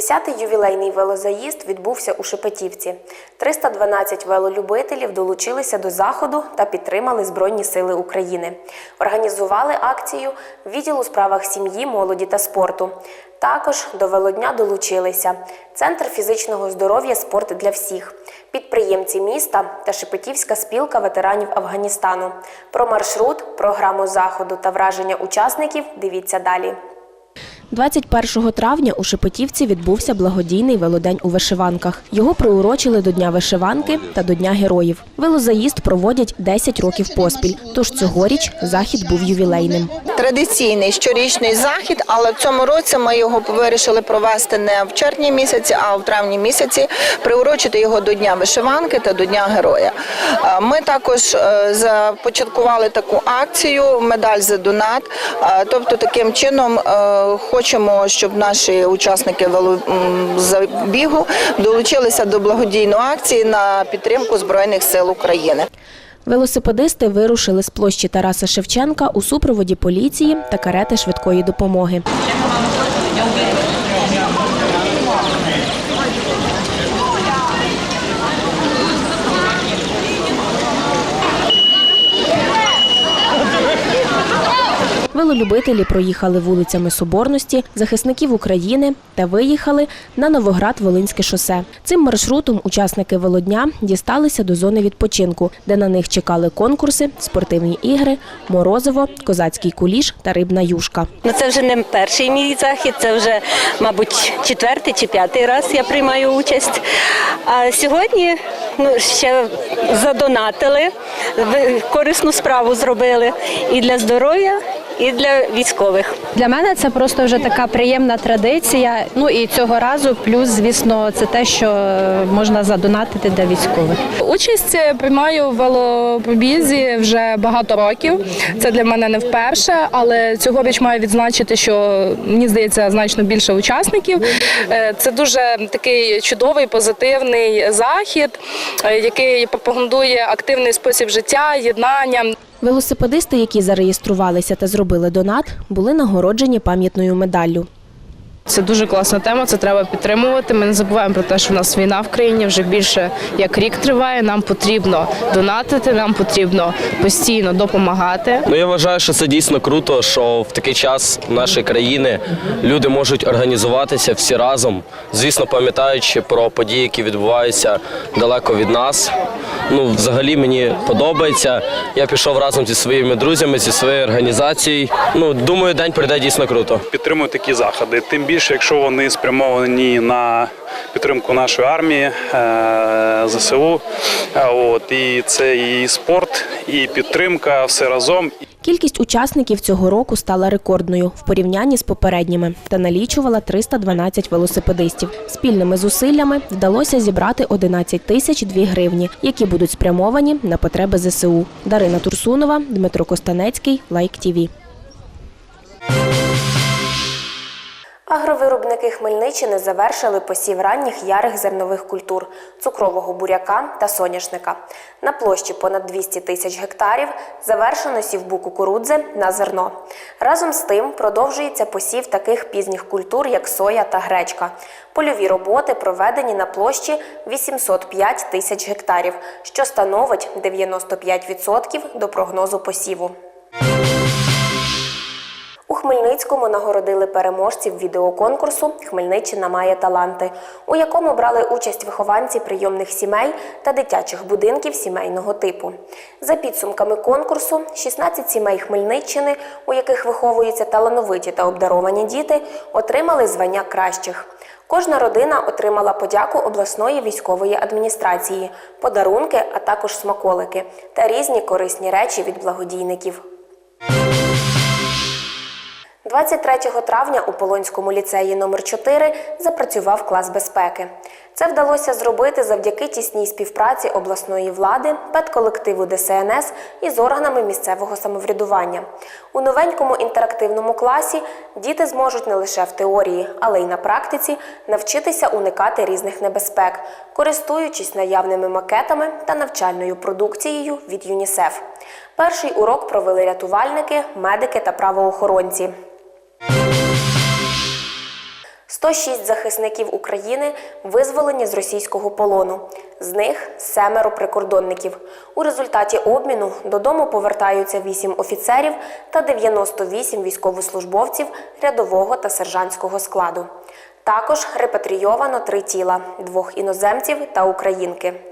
Десятий ювілейний велозаїзд відбувся у Шепетівці. 312 велолюбителів долучилися до заходу та підтримали Збройні Сили України. Організували акцію відділ у справах сім'ї, молоді та спорту. Також до велодня долучилися Центр фізичного здоров'я Спорт для всіх, підприємці міста та Шепетівська спілка ветеранів Афганістану. Про маршрут, програму заходу та враження учасників дивіться далі. 21 травня у Шепетівці відбувся благодійний велодень у вишиванках. Його приурочили до Дня вишиванки та до Дня героїв. Велозаїзд проводять 10 років поспіль, тож цьогоріч захід був ювілейним. Традиційний щорічний захід, але в цьому році ми його вирішили провести не в червні місяці, а в травні місяці, приурочити його до Дня вишиванки та до Дня героя. Е, Ми також е, започаткували таку акцію Медаль за донат. Е, Тобто, таким чином хочемо, щоб наші учасники велозабігу долучилися до благодійної акції на підтримку Збройних сил України. Велосипедисти вирушили з площі Тараса Шевченка у супроводі поліції та карети швидкої допомоги. Велолюбителі проїхали вулицями Соборності, захисників України та виїхали на Новоград-Волинське шосе. Цим маршрутом учасники велодня дісталися до зони відпочинку, де на них чекали конкурси, спортивні ігри, морозиво, козацький куліш та рибна юшка. Ну, це вже не перший мій захід, це вже, мабуть, четвертий чи п'ятий раз я приймаю участь. А сьогодні ну, ще задонатили, корисну справу зробили і для здоров'я, і для військових. Для мене це просто вже така приємна традиція. Ну і цього разу, плюс, звісно, це те, що е, можна задонатити для військових. Участь приймаю в велопробізі вже багато років. Це для мене не вперше, але цьогоріч маю відзначити, що мені здається значно більше учасників. Е, Це дуже такий чудовий, позитивний захід, е, який пропагандує активний спосіб життя, єднання. Велосипедисти, які зареєструвалися та зробили донат, були нагороджені пам'ятною медаллю. Це дуже класна тема, це треба підтримувати. Ми не забуваємо про те, що в нас війна в країні вже більше як рік триває. Нам потрібно донатити, нам потрібно постійно допомагати. Ну я вважаю, що це дійсно круто, що в такий час нашої країни люди можуть організуватися всі разом, звісно, пам'ятаючи про події, які відбуваються далеко від нас. Ну, взагалі мені подобається. Я пішов разом зі своїми друзями, зі своєю організацією. Ну, думаю, день пройде дійсно круто. підтримую такі заходи. Тим більше, якщо вони спрямовані на підтримку нашої армії е, ЗСУ. Е, От і це і спорт, і підтримка, все разом. Кількість учасників цього року стала рекордною в порівнянні з попередніми та налічувала 312 велосипедистів. Спільними зусиллями вдалося зібрати 11 тисяч 2 гривні, які будуть спрямовані на потреби ЗСУ. Дарина Турсунова, Дмитро Костанецький, Лайк ТІВІ. Агровиробники Хмельниччини завершили посів ранніх ярих зернових культур цукрового буряка та соняшника. На площі понад 200 тисяч гектарів завершено сівбу кукурудзи на зерно. Разом з тим продовжується посів таких пізніх культур, як соя та гречка. Польові роботи проведені на площі 805 тисяч гектарів, що становить 95% до прогнозу посіву. У Хмельницькому нагородили переможців відеоконкурсу Хмельниччина має таланти, у якому брали участь вихованці прийомних сімей та дитячих будинків сімейного типу. За підсумками конкурсу, 16 сімей Хмельниччини, у яких виховуються талановиті та обдаровані діти, отримали звання кращих. Кожна родина отримала подяку обласної військової адміністрації, подарунки, а також смаколики та різні корисні речі від благодійників. 23 травня у Полонському ліцеї номер 4 запрацював клас безпеки. Це вдалося зробити завдяки тісній співпраці обласної влади, педколективу ДСНС і з органами місцевого самоврядування. У новенькому інтерактивному класі діти зможуть не лише в теорії, але й на практиці навчитися уникати різних небезпек, користуючись наявними макетами та навчальною продукцією від ЮНІСЕФ. Перший урок провели рятувальники, медики та правоохоронці. 106 захисників України визволені з російського полону. З них семеро прикордонників. У результаті обміну додому повертаються 8 офіцерів та 98 військовослужбовців рядового та сержантського складу. Також репатрійовано три тіла двох іноземців та українки.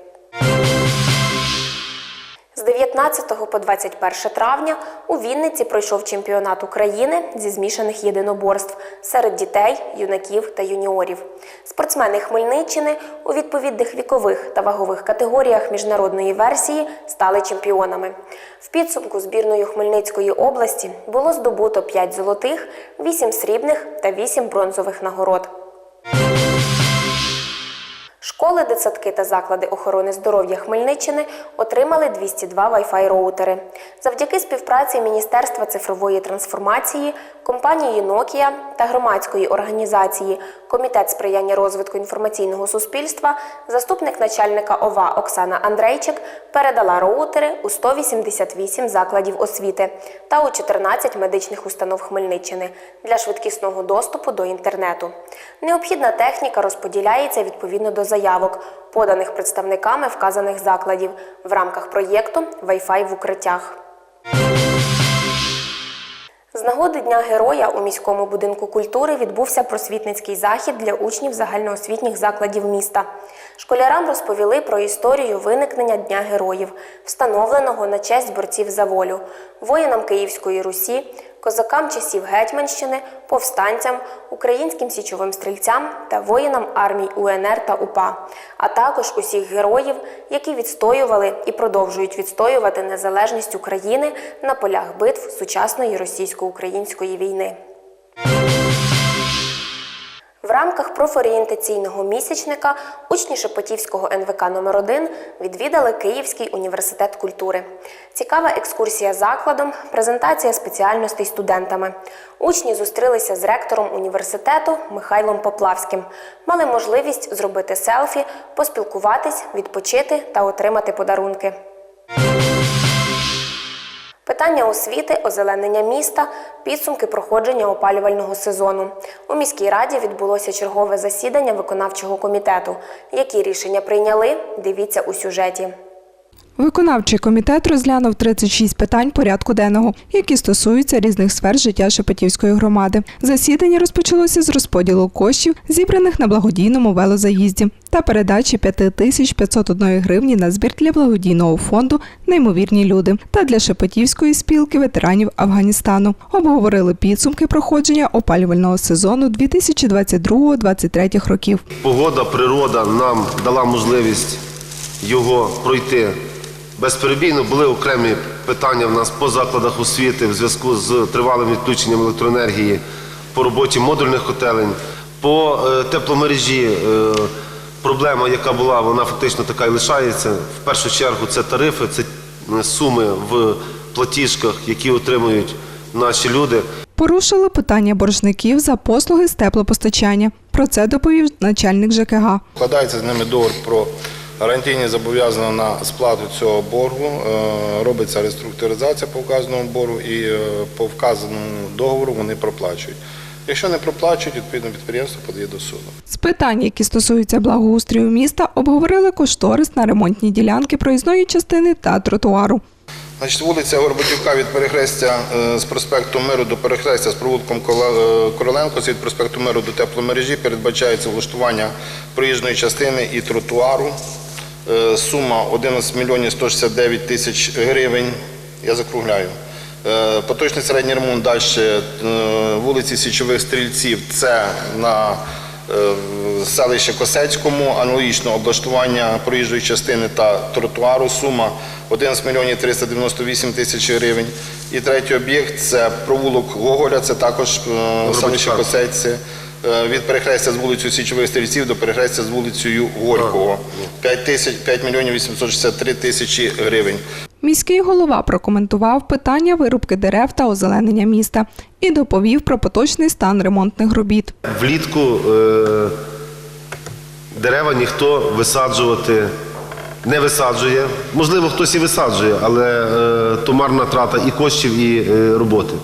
З 19 по 21 травня у Вінниці пройшов чемпіонат України зі змішаних єдиноборств серед дітей, юнаків та юніорів. Спортсмени Хмельниччини у відповідних вікових та вагових категоріях міжнародної версії стали чемпіонами. В підсумку збірною Хмельницької області було здобуто 5 золотих, 8 срібних та 8 бронзових нагород. Школи, дитсадки та заклади охорони здоров'я Хмельниччини отримали 202 Wi-Fi роутери. Завдяки співпраці Міністерства цифрової трансформації, компанії Nokia та громадської організації Комітет сприяння розвитку інформаційного суспільства, заступник начальника ОВА Оксана Андрейчик передала роутери у 188 закладів освіти та у 14 медичних установ Хмельниччини для швидкісного доступу до інтернету. Необхідна техніка розподіляється відповідно до заявок, поданих представниками вказаних закладів в рамках проєкту Wi-Fi в укриттях. З нагоди Дня Героя у міському будинку культури відбувся просвітницький захід для учнів загальноосвітніх закладів міста. Школярам розповіли про історію виникнення Дня Героїв, встановленого на честь борців за волю, воїнам Київської Русі, козакам часів Гетьманщини, повстанцям, українським січовим стрільцям та воїнам армій УНР та УПА, а також усіх героїв, які відстоювали і продовжують відстоювати незалежність України на полях битв сучасної російсько-української війни. Рамках профорієнтаційного місячника учні Шепетівського НВК номер 1 відвідали Київський університет культури. Цікава екскурсія закладом, презентація спеціальностей студентами. Учні зустрілися з ректором університету Михайлом Поплавським, мали можливість зробити селфі, поспілкуватись, відпочити та отримати подарунки. Питання освіти, озеленення міста, підсумки проходження опалювального сезону. У міській раді відбулося чергове засідання виконавчого комітету. Які рішення прийняли? Дивіться у сюжеті. Виконавчий комітет розглянув 36 питань порядку денного, які стосуються різних сфер життя Шепетівської громади. Засідання розпочалося з розподілу коштів, зібраних на благодійному велозаїзді, та передачі 5501 гривні на збір для благодійного фонду Неймовірні люди та для Шепетівської спілки ветеранів Афганістану. Обговорили підсумки проходження опалювального сезону 2022-2023 років. Погода, природа нам дала можливість його пройти безперебійно. Були окремі питання в нас по закладах освіти в зв'язку з тривалим відключенням електроенергії по роботі модульних котелень, по е, тепломережі. е, Проблема, яка була, вона фактично така і лишається. В першу чергу це тарифи, це е, суми в платіжках, які отримують наші люди. Порушили питання боржників за послуги з теплопостачання. Про це доповів начальник ЖКГ. Складається з ними договір про гарантійні зобов'язання на сплату цього боргу, е, робиться реструктуризація по вказаному боргу і е, по вказаному договору вони проплачують. Якщо не проплачують, відповідно підприємство подає до суду. З питань, які стосуються благоустрою міста, обговорили кошторис на ремонтні ділянки проїзної частини та тротуару. Значить, вулиця Горбатівка від перехрестя е, з проспекту Миру до перехрестя з провулком Короленко, від проспекту Миру до тепломережі передбачається влаштування проїжджої частини і тротуару. Е, Сума 11 мільйонів 169 тисяч гривень. Я закругляю. Е, Поточний середній ремонт далі е, вулиці Січових Стрільців. Це на е, в селищі Косецькому, аналогічно облаштування проїжджої частини та тротуару, сума 11 мільйонів 398 тисяч гривень. І третій об'єкт це провулок Гоголя, це також селище Косельці, е, від перехрестя з вулицею Січових Стрільців до перехрестя з вулицею Горького. 5, тисяч, 5 мільйонів 863 тисячі гривень. Міський голова прокоментував питання вирубки дерев та озеленення міста і доповів про поточний стан ремонтних робіт. Влітку е, дерева ніхто висаджувати не висаджує. Можливо, хтось і висаджує, але е, то марна трата і коштів, і е, роботи.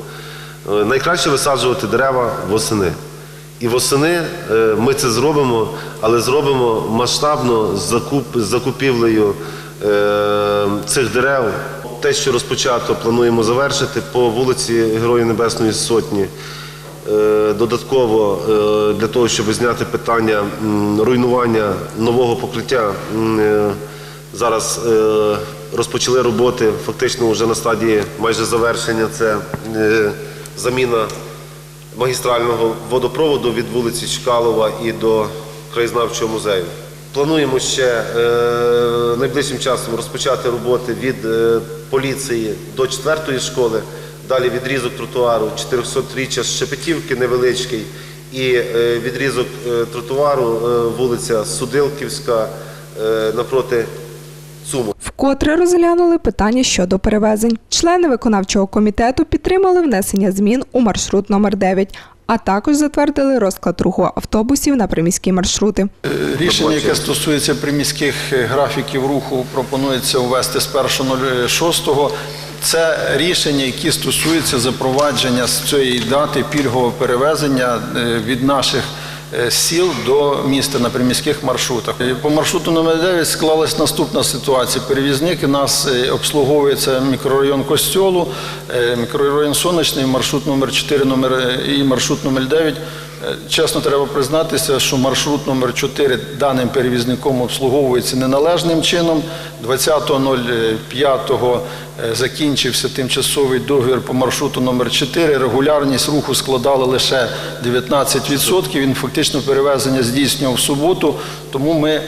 Е, найкраще висаджувати дерева восени. І восени е, ми це зробимо, але зробимо масштабно з закуп, закупівлею е, цих дерев. Те, що розпочато, плануємо завершити по вулиці Героїв Небесної Сотні. Е, Додатково для того, щоб зняти питання руйнування нового покриття, зараз розпочали роботи фактично вже на стадії майже завершення. Це заміна магістрального водопроводу від вулиці Чкалова і до краєзнавчого музею. Плануємо ще е, найближчим часом розпочати роботи від е, поліції до четвертої школи. Далі відрізок тротуару 400-річчя Шепетівки невеличкий і е, відрізок тротуару вулиця Судилківська напроти ЦУМу. Вкотре розглянули питання щодо перевезень. Члени виконавчого комітету підтримали внесення змін у маршрут номер 9 а також затвердили розклад руху автобусів на приміські маршрути. Рішення, яке стосується приміських графіків руху, пропонується ввести з 1.06. Це рішення, які стосуються запровадження з цієї дати пільгового перевезення е, від наших е, сіл до міста на приміських маршрутах. І По маршруту номер 9 склалась наступна ситуація. Перевізники нас обслуговується обслуговує це мікрорайон Костьолу, е, мікрорайон Сонячний, маршрут номер 4 номер, е, і маршрут номер 9. Чесно, треба признатися, що маршрут номер 4 даним перевізником обслуговується неналежним чином. 20.05 е, закінчився тимчасовий договір по маршруту номер 4. Регулярність руху складала лише 19%. Він фактично перевезення здійснював в суботу, тому ми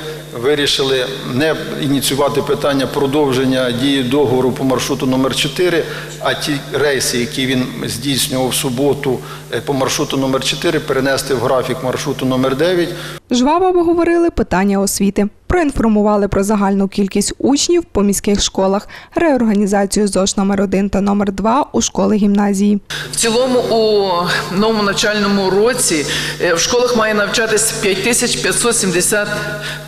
вирішили не ініціювати питання продовження дії договору по маршруту номер 4, а ті рейси, які він здійснював в суботу е, по маршруту номер 4, перенести в графік маршруту номер 9. Жваво обговорили питання освіти. Проінформували про загальну кількість учнів по міських школах, реорганізацію ЗОШ номер 1 та номер 2 у школи гімназії. В цілому у новому навчальному році е, в школах має навчатись 5570,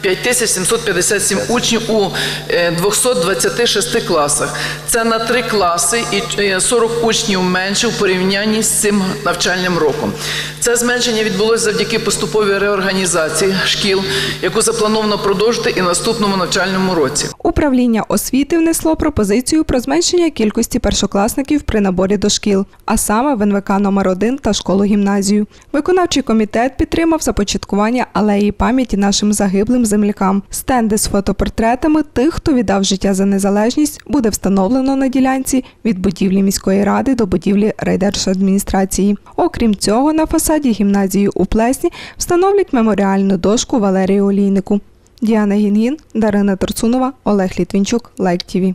5757 учнів у е, 226 класах. Це на три класи і е, 40 учнів менше в порівнянні з цим навчальним роком. Це зменшення відбулося завдяки поступовій реорганізації шкіл, яку заплановано продовжити і наступному навчальному році. Управління освіти внесло пропозицію про зменшення кількості першокласників при наборі до шкіл, а саме в НВК номер 1 та школу гімназію. Виконавчий комітет підтримав започаткування алеї пам'яті нашим загиблим землякам. Стенди з фотопортретами тих, хто віддав життя за незалежність, буде встановлено на ділянці від будівлі міської ради до будівлі райдержадміністрації. Окрім цього, на фасаді гімназії у Плесні встановлять меморіальну дошку Валерію Олійнику. Діана Гінгін, Дарина Торцунова, Олег Літвінчук, Лайк ТІВІ.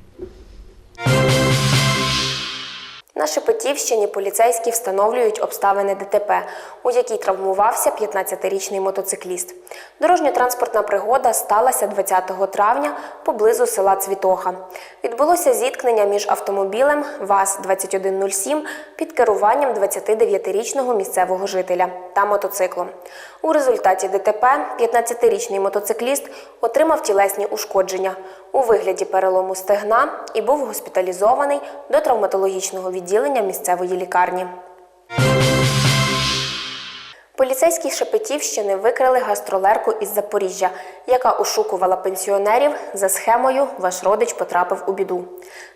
На Шепетівщині поліцейські встановлюють обставини ДТП, у якій травмувався 15-річний мотоцикліст. Дорожньо-транспортна пригода сталася 20 травня поблизу села Цвітоха. Відбулося зіткнення між автомобілем ВАЗ-2107 під керуванням 29-річного місцевого жителя та мотоциклом. У результаті ДТП 15-річний мотоцикліст отримав тілесні ушкодження у вигляді перелому стегна і був госпіталізований до травматологічного відділення місцевої лікарні. Поліцейські Шепетівщини викрили гастролерку із Запоріжжя, яка ошукувала пенсіонерів за схемою Ваш родич потрапив у біду.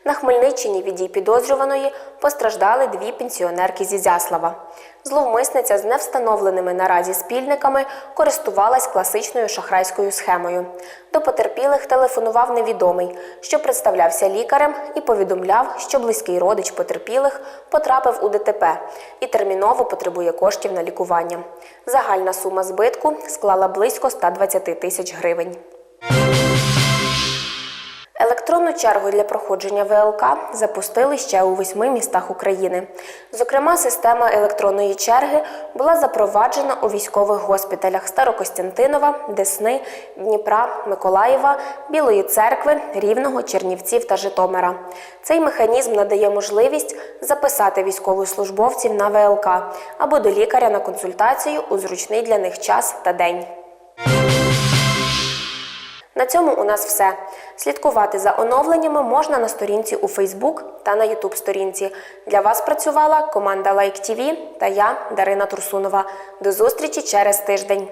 На Хмельниччині від дій підозрюваної постраждали дві пенсіонерки зі Зяслава. Зловмисниця з невстановленими наразі спільниками користувалась класичною шахрайською схемою. До потерпілих телефонував невідомий, що представлявся лікарем і повідомляв, що близький родич потерпілих потрапив у ДТП і терміново потребує коштів на лікування. Загальна сума збитку склала близько 120 тисяч гривень. Електронну чергу для проходження ВЛК запустили ще у восьми містах України. Зокрема, система електронної черги була запроваджена у військових госпіталях Старокостянтинова, Десни, Дніпра, Миколаєва, Білої церкви, Рівного, Чернівців та Житомира. Цей механізм надає можливість записати військовослужбовців на ВЛК або до лікаря на консультацію у зручний для них час та день. На цьому у нас все. Слідкувати за оновленнями можна на сторінці у Facebook та на YouTube сторінці. Для вас працювала команда Like TV та я, Дарина Турсунова. До зустрічі через тиждень.